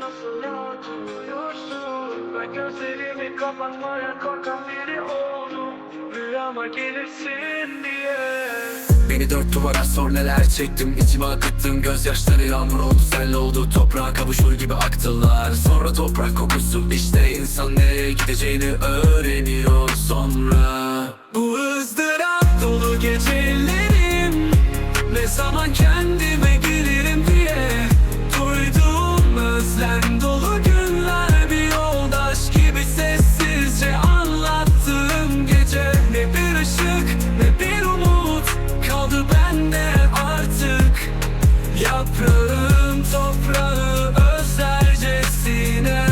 nasıl yatıyorsun Ben gözlerimi kapatmaya korkan biri oldum. Rüyama gelirsin diye. Beni dört duvara sor neler çektim. İçime akıttım Gözyaşları yağmur oldu sel oldu. Toprağa kavuşur gibi aktılar. Sonra toprak kokusu işte insan nereye gideceğini öğreniyor. Sonra Bu ızdırap dolu gecelerim Ne zaman kendime Yaprağım toprağı özlercesine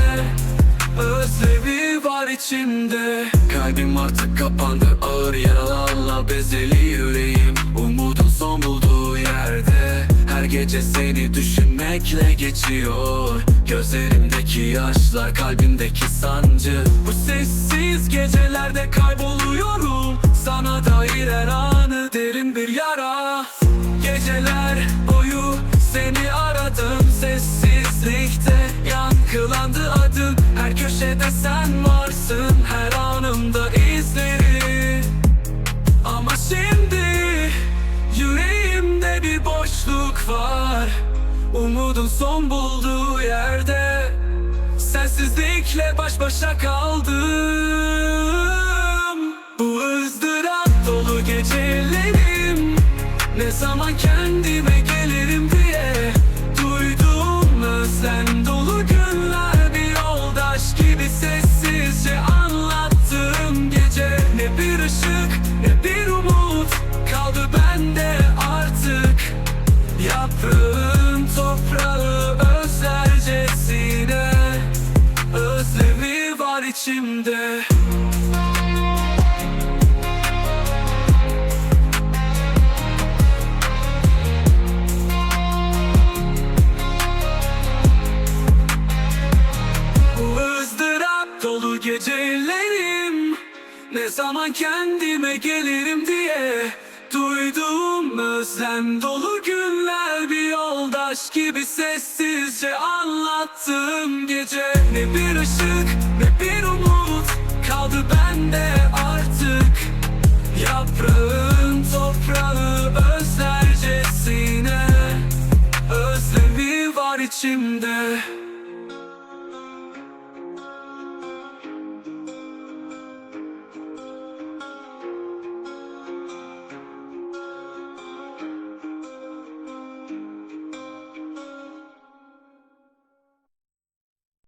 Özlemi var içimde. Kalbim artık kapandı ağır yaralarla bezeli yüreğim. Umudun son bulduğu yerde. Her gece seni düşünmekle geçiyor. Gözlerimdeki yaşlar kalbimdeki sancı. Bu sessiz gecelerde kayboluyorum. Sana dair her anı derin bir yara. Geceler seni aradım Sessizlikte. Yankılandı adın Her köşede sen varsın. Her anımda izleri. Ama şimdi Yüreğimde bir boşluk var. Umudun son bulduğu yerde Sensizlikle baş başa kaldım. Bu ızdırap dolu gecelerim. Ne zaman kendime gelirim Özlem dolu günler Bir yoldaş gibi sessizce anlattığım gece. Ne bir ışık ne bir umut kaldı bende artık. Yaprağın toprağı özlercesine Özlemi var içimde Ne zaman kendime gelirim diye Duyduğum özlem dolu günler Bir yoldaş gibi sessizce anlattığım gece. Ne bir ışık ne bir umut kaldı bende artık. Yaprağın toprağı özlercesine Özlemi var içimde